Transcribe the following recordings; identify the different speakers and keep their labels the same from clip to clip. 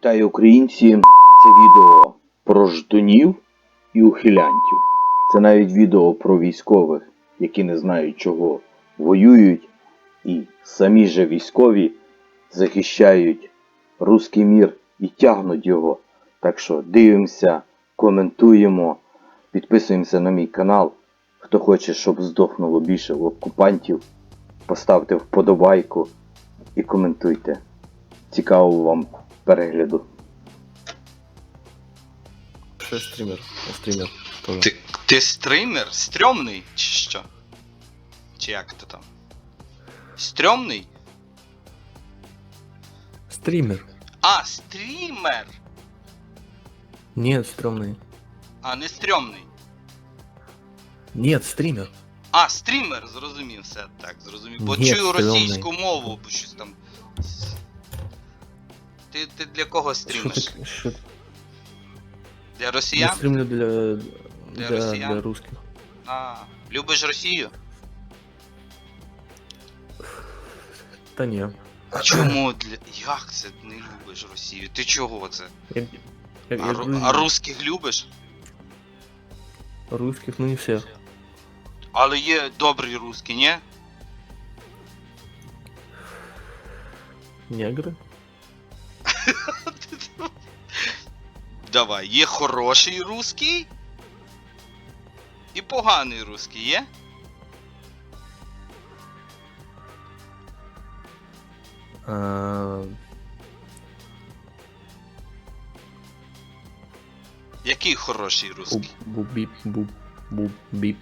Speaker 1: Вітаю українці! Це відео про ждунів і ухилянтів. Це навіть відео про військових, які не знають чого воюють, і самі же військові захищають руський мір і тягнуть його. Так що дивимося, коментуємо, підписуємося на мій канал. Хто хоче, щоб здохнуло більше окупантів, поставте вподобайку і коментуйте. Цікавого вам перегляду.
Speaker 2: Ще стрімер. Я стрімер.
Speaker 3: Ти, ти стример? Стрьомний чи що? Чи як то там? Стрьомний?
Speaker 2: Стрімер.
Speaker 3: А, стрімер!
Speaker 2: Нет, стрёмный.
Speaker 3: А, не стрьомний.
Speaker 2: Нет, стример.
Speaker 3: А, стрімер, зрозумів все. Так, зрозумів. Бо
Speaker 2: Ні,
Speaker 3: чую
Speaker 2: стрьомний.
Speaker 3: російську мову, бо щось там. Ти, ти для кого стрімиш?
Speaker 2: ты, что
Speaker 3: Для
Speaker 2: Я
Speaker 3: росіян?
Speaker 2: стримлю для,
Speaker 3: Для
Speaker 2: для,
Speaker 3: россиян?
Speaker 2: для русских.
Speaker 3: А, любиш Росію?
Speaker 2: Та ні.
Speaker 3: А чому для. Як це не любиш Росію? Ти чого це?
Speaker 2: Я, я, я
Speaker 3: А, ру- а русських любиш?
Speaker 2: русских, ну не всех.
Speaker 3: Але є добрі русські, ні?
Speaker 2: Негры?
Speaker 3: Давай, є хороший русський і поганий русський, є?
Speaker 2: А,
Speaker 3: Який хороший
Speaker 2: буб,
Speaker 3: русський?
Speaker 2: буб, бип, буб, буб, бип.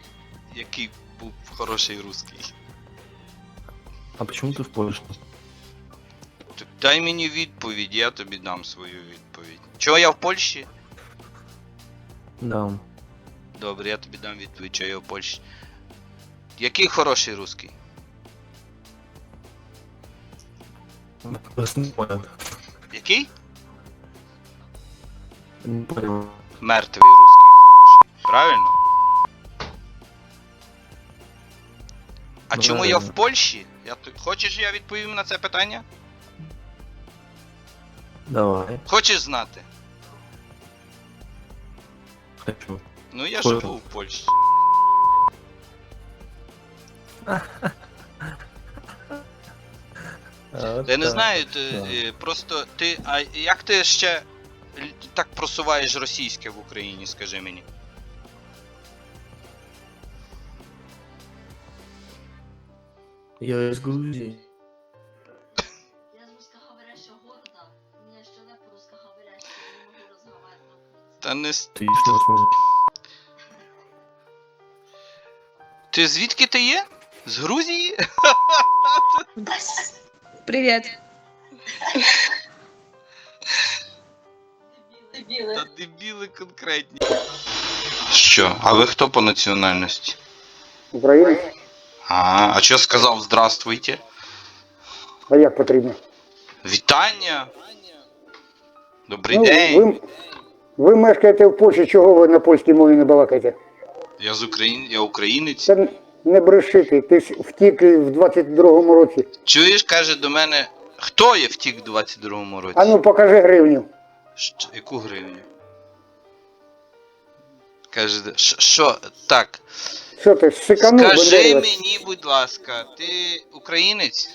Speaker 3: Який був хороший русський?
Speaker 2: А почему ты в Польше?
Speaker 3: Дай мені відповідь, я тобі дам свою відповідь. Чого я в Польщі?
Speaker 2: Да.
Speaker 3: Добре, я тобі дам відповідь, чого я в Польщі. Який хороший
Speaker 2: не понял.
Speaker 3: Який?
Speaker 2: Не понял.
Speaker 3: Мертвий русський хороший. Правильно? А чому я в Польщі? Я... т- Хочеш я відповім на це питання?
Speaker 2: Давай.
Speaker 3: Хочеш знати?
Speaker 2: Хочу.
Speaker 3: Ну я
Speaker 2: Хочу.
Speaker 3: живу в Польщі. Я не знаю, ти, е, просто ти. А як ти ще л- так просуваєш російське в Україні, скажи мені?
Speaker 2: Я из Грузии.
Speaker 4: Не.
Speaker 3: с-
Speaker 2: Ты еще
Speaker 3: Ти звідки ти є? З Грузії?
Speaker 5: Привет.
Speaker 4: Дебилы.
Speaker 3: Та дебіли конкретні. Що? А ви хто по національності?
Speaker 6: Українець?
Speaker 3: А, а що сказав здравствуйте?
Speaker 6: А як потрібно?
Speaker 3: Вітання! Добрий
Speaker 6: Ну,
Speaker 3: день!
Speaker 6: ви, ви мешкаєте в Польщі, чого ви на польській мові не балакаєте?
Speaker 3: Я з України, я українець.
Speaker 6: Це не брешити, ти ж втік в 22-му році.
Speaker 3: Чуєш, каже до мене, хто є втік у 22-му році?
Speaker 6: А ну покажи гривню.
Speaker 3: Що, яку гривню? Каже, що, так,
Speaker 6: Що ти, сиканув
Speaker 3: скажи мені, будь ласка, ти українець?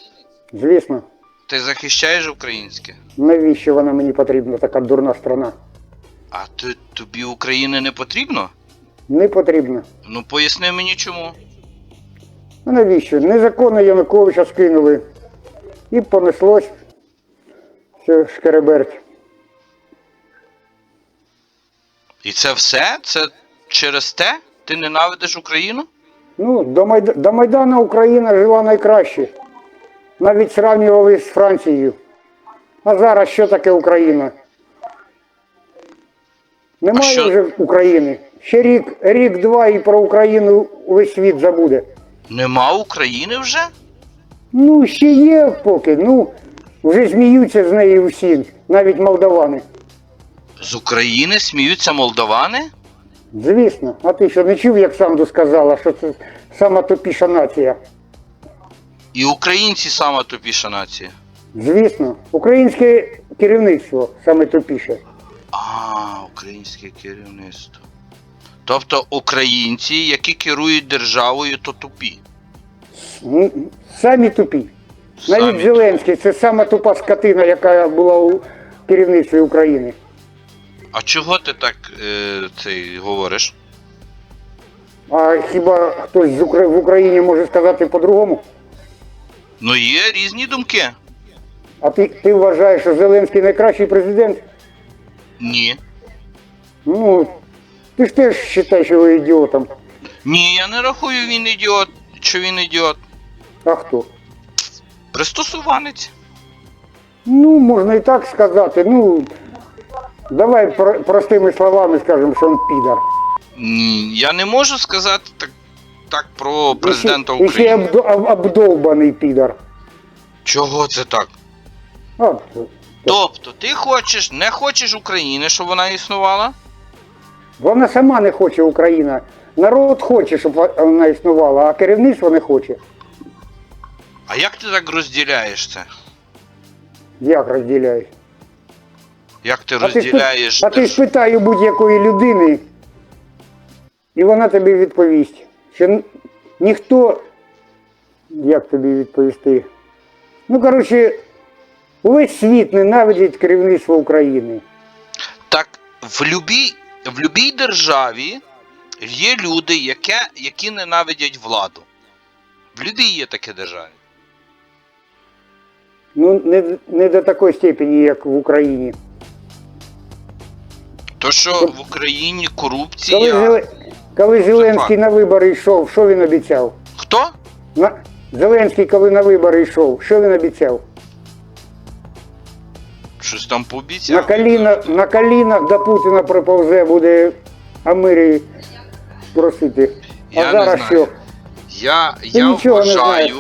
Speaker 6: Звісно.
Speaker 3: Ти захищаєш українське?
Speaker 6: Навіщо вона мені потрібна, така дурна страна?
Speaker 3: А ти, тобі України не потрібно?
Speaker 6: Не потрібно.
Speaker 3: Ну поясни мені чому.
Speaker 6: А навіщо? Незаконно Януковича скинули. І понеслось. Все шкереберть.
Speaker 3: І це все? Це через те? Ти ненавидиш Україну?
Speaker 6: Ну, до, Майда... до Майдану Україна жила найкраще. Навіть сравнювали з Францією. А зараз що таке Україна? Немає
Speaker 3: що-
Speaker 6: вже України. Ще рік, рік-два і про Україну весь світ забуде.
Speaker 3: Нема України вже?
Speaker 6: Ну, ще є поки. Ну, вже зміються з неї всі, навіть молдавани.
Speaker 3: З України сміються молдавани?
Speaker 6: Звісно. А ти що не чув, як Санду сказала, що це сама тупіша нація?
Speaker 3: І українці сама тупіша нація.
Speaker 6: Звісно. Українське керівництво саме тупіше.
Speaker 3: А, українське керівництво. Тобто українці, які керують державою, то тупі.
Speaker 6: М, Самі тупі. Навіть
Speaker 3: Самі
Speaker 6: Зеленський це сама тупа скотина, яка була у керівництві України.
Speaker 3: А чого ти так е, цей говориш?
Speaker 6: А хіба хтось з Укра- в Україні може сказати по-другому?
Speaker 3: Ну, є різні думки.
Speaker 6: А ти, ти вважаєш, що Зеленський найкращий президент?
Speaker 3: Ні.
Speaker 6: Ну, ти ж теж вважаєш його ідіотом.
Speaker 3: Ні, я не рахую він ідіот, що він ідіот.
Speaker 6: А хто?
Speaker 3: Пристосуванець.
Speaker 6: Ну, можна і так сказати. Ну, давай про- простими словами скажемо, що він підар.
Speaker 3: Ні, я не можу сказати так, так про президента
Speaker 6: І ще- І ще
Speaker 3: України.
Speaker 6: обдо- об- обдовбаний підар.
Speaker 3: Чого це так?
Speaker 6: А,
Speaker 3: Тобто, ти хочеш, не хочеш України, щоб вона існувала?
Speaker 6: вона сама не хоче Україна. Народ хоче, щоб вона існувала, а керівництво не хоче.
Speaker 3: А як ти так розділяєш це?
Speaker 6: Як розділяють?
Speaker 3: Як ти
Speaker 6: А ти,
Speaker 3: розділяєш?
Speaker 6: а ти спитай у будь-якої людини, і вона тобі відповість, що н- ніхто. Як тобі відповісти? Ну, коротше, увесь світ ненавидить керівництво України.
Speaker 3: Так в любій, в любій державі є люди, яке, які ненавидять владу. В любій є таке державі.
Speaker 6: Ну, не, не до такої степені, як в Україні.
Speaker 3: То, що в Україні
Speaker 6: Коли,
Speaker 3: корупція.
Speaker 6: Зеле- коли Зеленський на вибори йшов, що він обіцяв?
Speaker 3: Хто?
Speaker 6: На... Зеленський, коли на вибори йшов, що він обіцяв?
Speaker 3: Щось там пообіцяв.
Speaker 6: На, колінах, на колінах до Путіна приповзе, буде Амирі просити. А
Speaker 3: Я не
Speaker 6: зараз
Speaker 3: знаю.
Speaker 6: що?
Speaker 3: Я, я
Speaker 6: нічого не
Speaker 3: вважаю,
Speaker 6: знаєш.